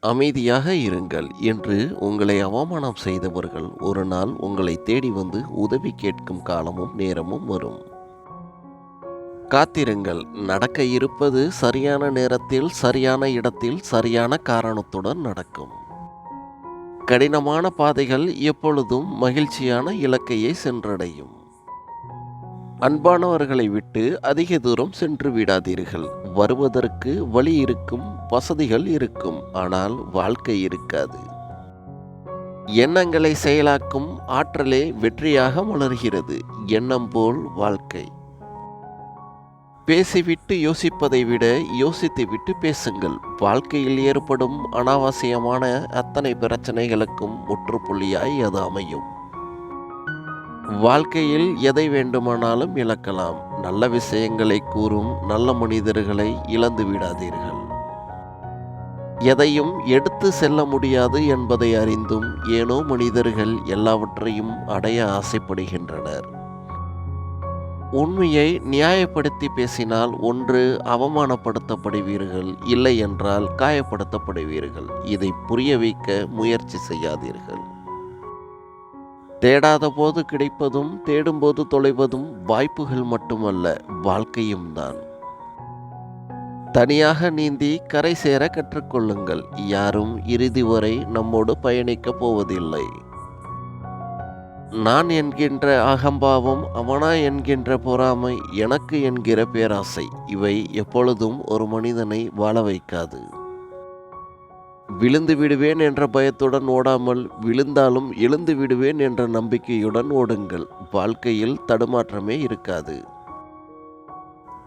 அமைதியாக இருங்கள் என்று உங்களை அவமானம் செய்தவர்கள் ஒரு நாள் உங்களை தேடி வந்து உதவி கேட்கும் காலமும் நேரமும் வரும். காத்திருங்கள். நடக்க இருப்பது சரியான நேரத்தில் சரியான இடத்தில் சரியான காரணத்துடன் நடக்கும். கடினமான பாதைகள் எப்பொழுதும் மகிழ்ச்சியான இலக்கையை சென்றடையும். அன்பானவர்களை விட்டு அதிக தூரம் சென்று விடாதீர்கள். வருவதற்கு வழி இருக்கும் வசதிகள் இருக்கும் ஆனால் வாழ்க்கை இருக்காது. எண்ணங்களை செயலாக்கும் ஆற்றலே வெற்றியாக மலர்கிறது. எண்ணம் போல் வாழ்க்கை. பேசிவிட்டு யோசிப்பதை விட யோசித்துவிட்டு பேசுங்கள். வாழ்க்கையில் ஏற்படும் அனாவசியமான அத்தனை பிரச்சனைகளுக்கும் முற்றுப்புள்ளியாய் அது அமையும். வாழ்க்கையில் எதை வேண்டுமானாலும் இழக்கலாம். நல்ல விஷயங்களை கூறும் நல்ல மனிதர்களை இழந்து விடாதீர்கள். எதையும் எடுத்து செல்ல முடியாது என்பதை அறிந்தும் ஏனோ மனிதர்கள் எல்லாவற்றையும் அடைய ஆசைப்படுகின்றனர். உண்மையை நியாயப்படுத்தி பேசினால் ஒன்று அவமானப்படுத்தப்படுவீர்கள் இல்லை என்றால் காயப்படுத்தப்படுவீர்கள். இதை புரிய வைக்க முயற்சி செய்யாதீர்கள். தேடாத போது கிடைப்பதும் தேடும்போது தொலைவதும் வாய்ப்புகள் மட்டுமல்ல வாழ்க்கையும் தான். தனியாக நீந்தி கரை சேர கற்றுக்கொள்ளுங்கள். யாரும் இறுதி வரை நம்மோடு பயணிக்கப் போவதில்லை. நான் என்கின்ற அகம்பாவம் அவனா என்கின்ற பொறாமை எனக்கு என்கிற பேராசை இவை எப்பொழுதும் ஒரு மனிதனை வாழ வைக்காது. விழுந்து விடுவேன் என்ற பயத்துடன் ஓடாமல் விழுந்தாலும் எழுந்து விடுவேன் என்ற நம்பிக்கையுடன் ஓடுங்கள். வாழ்க்கையில் தடுமாற்றமே இருக்காது.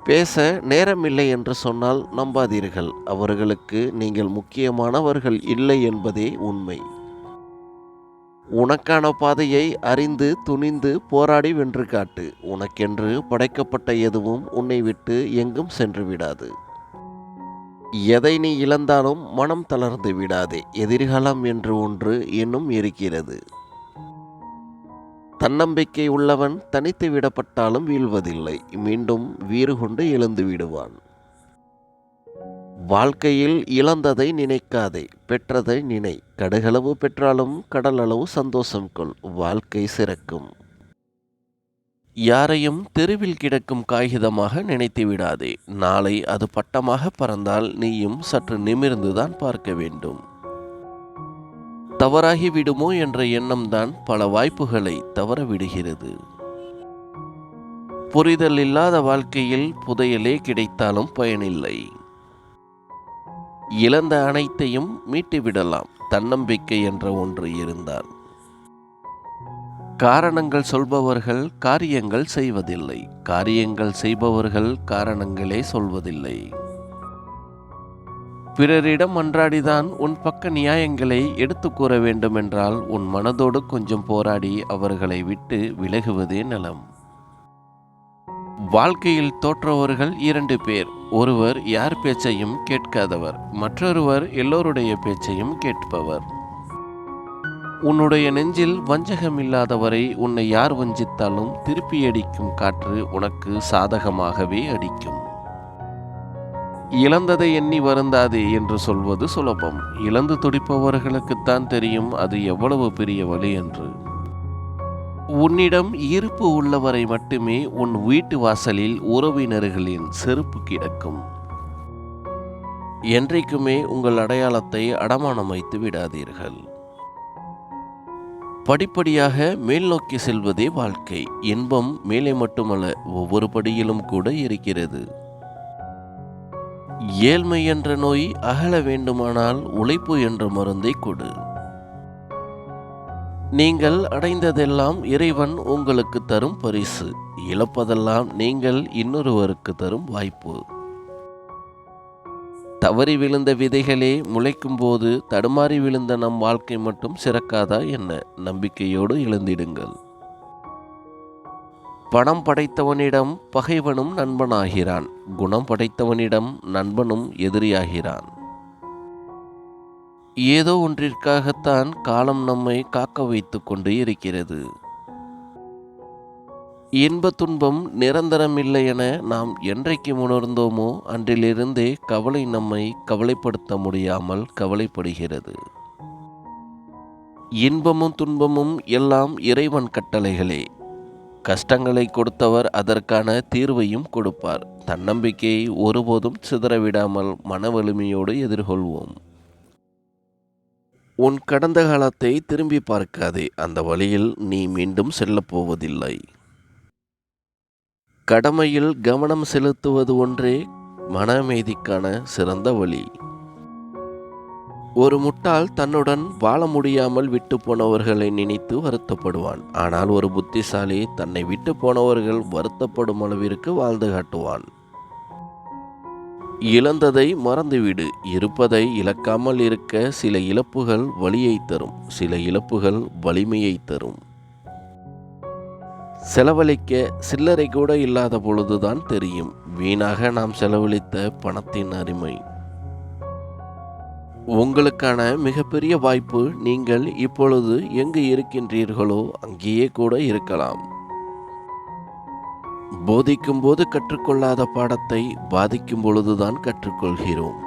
பேச நேரமில்லை என்று சொன்னால் நம்பாதீர்கள். அவர்களுக்கு நீங்கள் முக்கியமானவர்கள் இல்லை என்பதே உண்மை. உனக்கான பாதையை அறிந்து துணிந்து போராடி வென்று காட்டு. உனக்கென்று படைக்கப்பட்ட எதுவும் உன்னை விட்டு எங்கும் சென்று விடாது. எதை நீ இழந்தாலும் மனம் தளர்ந்து விடாதே. எதிர்காலம் என்று ஒன்று இன்னும் இருக்கிறது. தன்னம்பிக்கை உள்ளவன் தனித்து விடப்பட்டாலும் வீழ்வதில்லை. மீண்டும் வீறு கொண்டு எழுந்து விடுவான். வாழ்க்கையில் இழந்ததை நினைக்காதே. பெற்றதை நினை. கடுகளவு பெற்றாலும் கடலளவு சந்தோஷம் கொள். வாழ்க்கை சிறக்கும். யாரையும் தெருவில் கிடக்கும் காகிதமாக நினைத்து விடாதே. நாளை அது பட்டமாக பறந்தால் நீயும் சற்று நிமிர்ந்துதான் பார்க்க வேண்டும். தவறாகி விடுமோ என்ற எண்ணம்தான் பல வாய்ப்புகளை தவற விடுகிறது புரிதல் இல்லாத வாழ்க்கையில் புதையலே கிடைத்தாலும் பயனில்லை. இழந்த அனைத்தையும் மீட்டுவிடலாம். தன்னம்பிக்கை என்ற ஒன்று இருந்தால் காரணங்கள் சொல்பவர்கள் காரியங்கள் செய்வதில்லை. காரியங்கள் செய்பவர்கள் காரணங்களே சொல்வதில்லை. பிறரிடம் அன்றாடிதான் உன் பக்க நியாயங்களை எடுத்து கூற வேண்டுமென்றால் உன் மனதோடு கொஞ்சம் போராடி அவர்களை விட்டு விலகுவதே நலம். வாழ்க்கையில் தோற்றவர்கள் இரண்டு பேர். ஒருவர் யார் பேச்சையும் கேட்காதவர். மற்றொருவர் எல்லோருடைய பேச்சையும் கேட்பவர். உன்னுடைய நெஞ்சில் வஞ்சகம் இல்லாதவரை உன்னை யார் வஞ்சித்தாலும் திருப்பி அடிக்கும் காற்று உனக்கு சாதகமாகவே அடிக்கும். இழந்ததை எண்ணி வருந்தாதே என்று சொல்வது சுலபம். இழந்து துடிப்பவர்களுக்குத்தான் தெரியும் அது எவ்வளவு பெரிய வழி என்று. உன்னிடம் இருப்பு உள்ளவரை மட்டுமே உன் வீட்டு வாசலில் உறவினர்களின் செருப்பு கிடக்கும். என்றைக்குமே உங்கள் அடையாளத்தை அடமானம் வைத்து விடாதீர்கள். படிப்படியாக மேல் நோக்கி செல்வதே வாழ்க்கை. இன்பம் மேலே மட்டுமல்ல ஒவ்வொரு படியிலும் கூட இருக்கிறது. ஏழ்மை என்ற நோய் அகல வேண்டுமானால் உழைப்பு என்ற மருந்தை கொடு. நீங்கள் அடைந்ததெல்லாம் இறைவன் உங்களுக்கு தரும் பரிசு. இழப்பதெல்லாம் நீங்கள் இன்னொருவருக்கு தரும் வாய்ப்பு. தவறி விழுந்த விதைகளே முளைக்கும் போது தடுமாறி விழுந்த நம் வாழ்க்கை மட்டும் சிறக்காதா என்ன? நம்பிக்கையோடு எழுந்திடுங்கள். பணம் படைத்தவனிடம் பகைவனும் நண்பனாகிறான். குணம் படைத்தவனிடம் நண்பனும் எதிரியாகிறான். ஏதோ ஒன்றிற்காகத்தான் காலம் நம்மை காக்க வைத்து கொண்டு இருக்கிறது. இன்ப துன்பம் நிரந்தரமில்லை என நாம் என்றைக்கு உணர்ந்தோமோ அன்றிலிருந்தே கவலை நம்மை கவலைப்படுத்த முடியாமல் கவலைப்படுகிறது. இன்பமும் துன்பமும் எல்லாம் இறைவன் கட்டளைகளே. கஷ்டங்களை கொடுத்தவர் அதற்கான தீர்வையும் கொடுப்பார். தன்னம்பிக்கையை ஒருபோதும் சிதறவிடாமல் மன வலிமையோடு எதிர்கொள்வோம். உன் கடந்த காலத்தை திரும்பி பார்க்காதே. அந்த வழியில் நீ மீண்டும் செல்லப்போவதில்லை கடமையில் கவனம் செலுத்துவது ஒன்றே மன அமைதிக்கான சிறந்த வழி. ஒரு முட்டாள் தன்னுடன் வாழ முடியாமல் விட்டு போனவர்களை நினைத்து வருத்தப்படுவான். ஆனால் ஒரு புத்திசாலி தன்னை விட்டு போனவர்கள் வருத்தப்படும் அளவிற்கு வாழ்ந்து காட்டுவான். இழந்ததை மறந்துவிடு. இருப்பதை இழக்காமல் இருக்க சில இழப்புகள் வழியை தரும். சில இழப்புகள் வலிமையை தரும். செலவழிக்க சில்லறை கூட இல்லாத பொழுதுதான் தெரியும். வீணாக நாம் செலவழித்த பணத்தின் அருமை. உங்களுக்கான மிகப்பெரிய வாய்ப்பு நீங்கள் இப்பொழுது எங்கு இருக்கின்றீர்களோ அங்கேயே கூட இருக்கலாம். போதிக்கும் போது கற்றுக்கொள்ளாத பாடத்தை பாதிக்கும் பொழுதுதான் கற்றுக்கொள்கிறோம்.